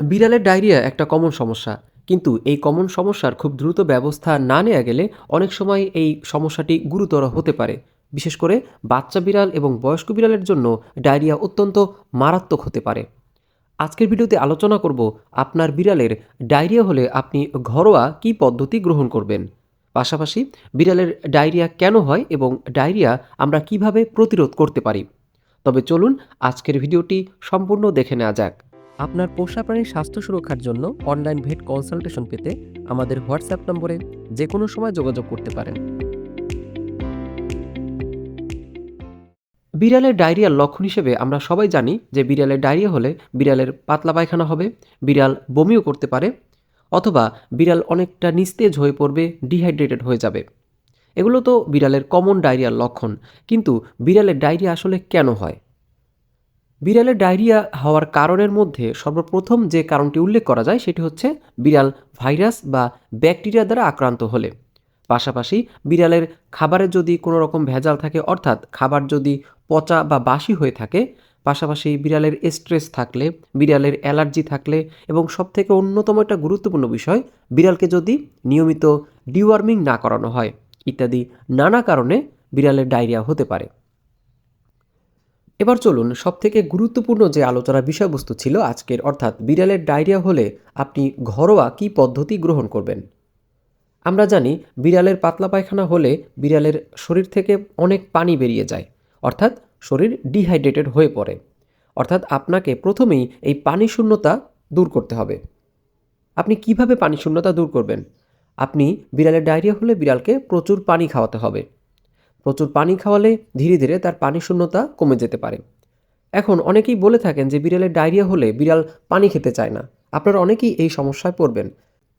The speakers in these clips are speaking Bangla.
বিড়ালের ডায়রিয়া একটা কমন সমস্যা। কিন্তু এই কমন সমস্যার খুব দ্রুত ব্যবস্থা না নেওয়া গেলে অনেক সময় এই সমস্যাটি গুরুতর হতে পারে। বিশেষ করে বাচ্চা বিড়াল এবং বয়স্ক বিড়ালের জন্য ডায়রিয়া অত্যন্ত মারাত্মক হতে পারে। আজকের ভিডিওতে আলোচনা করব আপনার বিড়ালের ডায়রিয়া হলে আপনি ঘরোয়া কী পদ্ধতি গ্রহণ করবেন। পাশাপাশি বিড়ালের ডায়রিয়া কেন হয় এবং ডায়রিয়া আমরা কীভাবে প্রতিরোধ করতে পারি। তবে চলুন আজকের ভিডিওটি সম্পূর্ণ দেখে নেওয়া যাক। আপনার পোষা প্রাণীর স্বাস্থ্য সুরক্ষার জন্য অনলাইন ভেট কনসালটেশন পেতে আমাদের হোয়াটসঅ্যাপ নম্বরে যে কোনো সময় যোগাযোগ করতে পারেন। বিড়ালের ডায়রিয়ার লক্ষণ হিসেবে আমরা সবাই জানি যে বিড়ালের ডায়রিয়া হলে বিড়ালের পাতলা পায়খানা হবে, বিড়াল বমিও করতে পারে, অথবা বিড়াল অনেকটা নিস্তেজ হয়ে পড়বে ডিহাইড্রেটেড হয়ে যাবে। এগুলো তো বিড়ালের কমন ডায়রিয়ার লক্ষণ, কিন্তু বিড়ালের ডায়রিয়া আসলে কেন হয়? বিড়ালের ডায়রিয়া হওয়ার কারণের মধ্যে সর্বপ্রথম যে কারণটি উল্লেখ করা যায় সেটি হচ্ছে বিড়াল ভাইরাস বা ব্যাকটেরিয়া দ্বারা আক্রান্ত হলে। পাশাপাশি বিড়ালের খাবারে যদি কোনো রকম ভেজাল থাকে, অর্থাৎ খাবার যদি পচা বা বাসি হয়ে থাকে, পাশাপাশি বিড়ালের স্ট্রেস থাকলে, বিড়ালের অ্যালার্জি থাকলে এবং সবথেকে অন্যতম একটা গুরুত্বপূর্ণ বিষয়, বিড়ালকে যদি নিয়মিত ডিওয়ার্মিং না করানো হয় ইত্যাদি নানা কারণে বিড়ালের ডায়রিয়া হতে পারে। এবার চলুন সবথেকে গুরুত্বপূর্ণ যে আলোচনার বিষয়বস্তু ছিল আজকের, অর্থাৎ বিড়ালের ডায়রিয়া হলে আপনি ঘরোয়া কী পদ্ধতি গ্রহণ করবেন? আমরা জানি বিড়ালের পাতলা পায়খানা হলে বিড়ালের শরীর থেকে অনেক পানি বেরিয়ে যায়, অর্থাৎ শরীর ডিহাইড্রেটেড হয়ে পড়ে। অর্থাৎ আপনাকে প্রথমেই এই পানি শূন্যতা দূর করতে হবে। আপনি কীভাবে পানি শূন্যতা দূর করবেন? আপনি বিড়ালের ডায়রিয়া হলে বিড়ালকে প্রচুর পানি খাওয়াতে হবে। প্রচুর পানি খাওয়ালে ধীরে ধীরে তার পানি শূন্যতা কমে যেতে পারে। এখন অনেকেই বলে থাকেন যে বিড়ালের ডায়রিয়া হলে বিড়াল পানি খেতে চায় না। আপনারা অনেকেই এই সমস্যায় পড়বেন।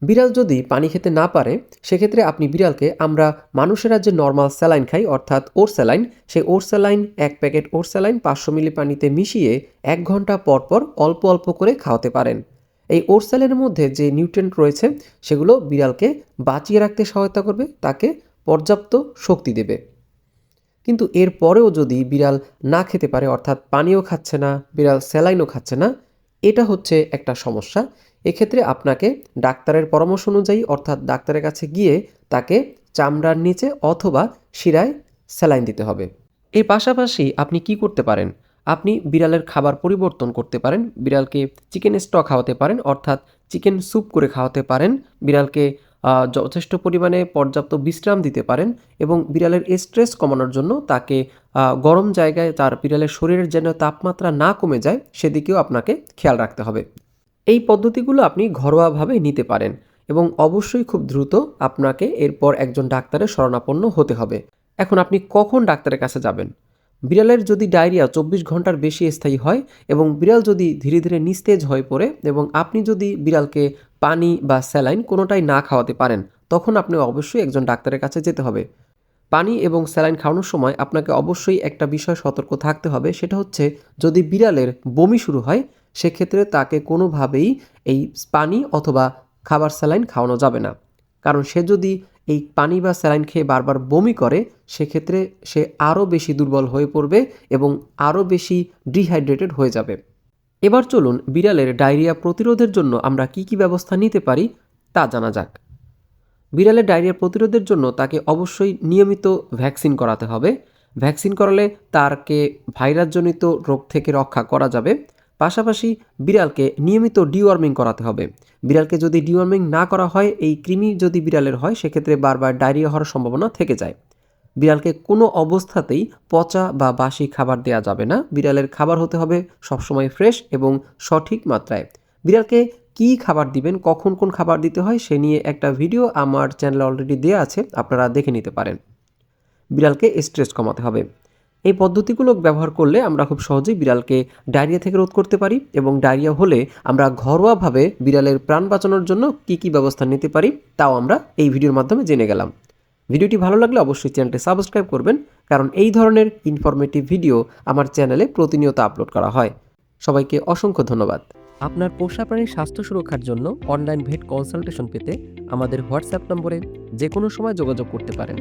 বিড়াল যদি পানি খেতে না পারে, সেক্ষেত্রে আপনি বিড়ালকে আমরা মানুষেরা যে নর্মাল স্যালাইন খাই, অর্থাৎ ওর স্যালাইন সেই ওর স্যালাইন এক প্যাকেট ওর স্যালাইন পাঁচশো মিলি পানিতে মিশিয়ে এক ঘণ্টা পর পর অল্প অল্প করে খাওয়াতে পারেন। এই ওর স্যালাইনের মধ্যে যে নিউট্রেন্ট রয়েছে, সেগুলো বিড়ালকে বাঁচিয়ে রাখতে সহায়তা করবে, তাকে পর্যাপ্ত শক্তি দেবে। কিন্তু এর পরেও যদি বিড়াল না খেতে পারে, অর্থাৎ পানিও খাচ্ছে না, বিড়াল স্যালাইনও খাচ্ছে না, এটা হচ্ছে একটা সমস্যা। এক্ষেত্রে আপনাকে ডাক্তারের পরামর্শ অনুযায়ী, অর্থাৎ ডাক্তারের কাছে গিয়ে তাকে চামড়ার নিচে অথবা শিরায় স্যালাইন দিতে হবে। এর পাশাপাশি আপনি কি করতে পারেন? আপনি বিড়ালের খাবার পরিবর্তন করতে পারেন, বিড়ালকে চিকেন স্টক খাওয়াতে পারেন, অর্থাৎ চিকেন স্যুপ করে খাওয়াতে পারেন, বিড়ালকে যথেষ্ট পরিমাণে পর্যাপ্ত বিশ্রাম দিতে পারেন এবং বিড়ালের স্ট্রেস কমানোর জন্য তাকে গরম জায়গায় তার বিড়ালের শরীরের যেন তাপমাত্রা না কমে যায় সেদিকেও আপনাকে খেয়াল রাখতে হবে। এই পদ্ধতিগুলো আপনি ঘরোয়াভাবে নিতে পারেন এবং অবশ্যই খুব দ্রুত আপনাকে এরপর একজন ডাক্তারের শরণাপন্ন হতে হবে। এখন আপনি কখন ডাক্তারের কাছে যাবেন? বিড়ালের যদি ডায়রিয়া চব্বিশ ঘণ্টার বেশি স্থায়ী হয় এবং বিড়াল যদি ধীরে ধীরে নিস্তেজ হয়ে পড়ে এবং আপনি যদি বিড়ালকে পানি বা স্যালাইন কোনোটাই না খাওয়াতে পারেন, তখন আপনি অবশ্যই একজন ডাক্তারের কাছে যেতে হবে। পানি এবং স্যালাইন খাওয়ানোর সময় আপনাকে অবশ্যই একটা বিষয় সতর্ক থাকতে হবে, সেটা হচ্ছে যদি বিড়ালের বমি শুরু হয়, সেক্ষেত্রে তাকে কোনোভাবেই এই পানি অথবা খাবার স্যালাইন খাওয়ানো যাবে না। কারণ সে যদি এই পানি বা স্যালাইন খেয়ে বারবার বমি করে, সেক্ষেত্রে সে আরও বেশি দুর্বল হয়ে পড়বে এবং আরও বেশি ডিহাইড্রেটেড হয়ে যাবে। এবার চলুন বিড়ালের ডায়রিয়া প্রতিরোধের জন্য আমরা কি কি ব্যবস্থা নিতে পারি তা জানা যাক। বিড়ালের ডায়রিয়া প্রতিরোধের জন্য তাকে অবশ্যই নিয়মিত ভ্যাকসিন করাতে হবে। ভ্যাকসিন করালে তারকে ভাইরাসজনিত রোগ থেকে রক্ষা করা যাবে। পাশাপাশি বিড়ালকে নিয়মিত ডিওয়ার্মিং করাতে হবে। বিড়ালকে যদি ডিওয়ার্মিং না করা হয়, এই কৃমি যদি বিড়ালের হয়, সেক্ষেত্রে বারবার ডায়রিয়া হওয়ার সম্ভাবনা থেকে যায়। বিড়ালকে কোনো অবস্থাতেই পচা বা বাসি খাবার দেওয়া যাবে না। বিড়ালের খাবার হতে হবে সবসময় ফ্রেশ এবং সঠিক মাত্রায়। বিড়ালকে কি খাবার দিবেন, কখন কোন খাবার দিতে হয়, সে নিয়ে একটা ভিডিও আমার চ্যানেলে অলরেডি দেওয়া আছে, আপনারা দেখে নিতে পারেন। বিড়ালকে স্ট্রেস কমাতে হবে। এই পদ্ধতিগুলো ব্যবহার করলে আমরা খুব সহজেই বিড়ালকে ডায়রিয়া থেকে রোধ করতে পারি এবং ডায়রিয়া হলে আমরা ঘরোয়াভাবে বিড়ালের প্রাণ বাঁচানোর জন্য কি কি ব্যবস্থা নিতে পারি, তাও আমরা এই ভিডিওর মাধ্যমে জেনে গেলাম। ভিডিওটি ভালো লাগলে অবশ্যই চ্যানেলটি সাবস্ক্রাইব করবেন, কারণ এই ধরনের ইনফরমেটিভ ভিডিও আমার চ্যানেলে প্রতিনিয়ত আপলোড করা হয়। সবাইকে অসংখ্য ধন্যবাদ। আপনার পোষা প্রাণীর স্বাস্থ্য সুরক্ষার জন্য অনলাইন ভেট কনসালটেশন পেতে আমাদের হোয়াটসঅ্যাপ নম্বরে যে কোনো সময় যোগাযোগ করতে পারেন।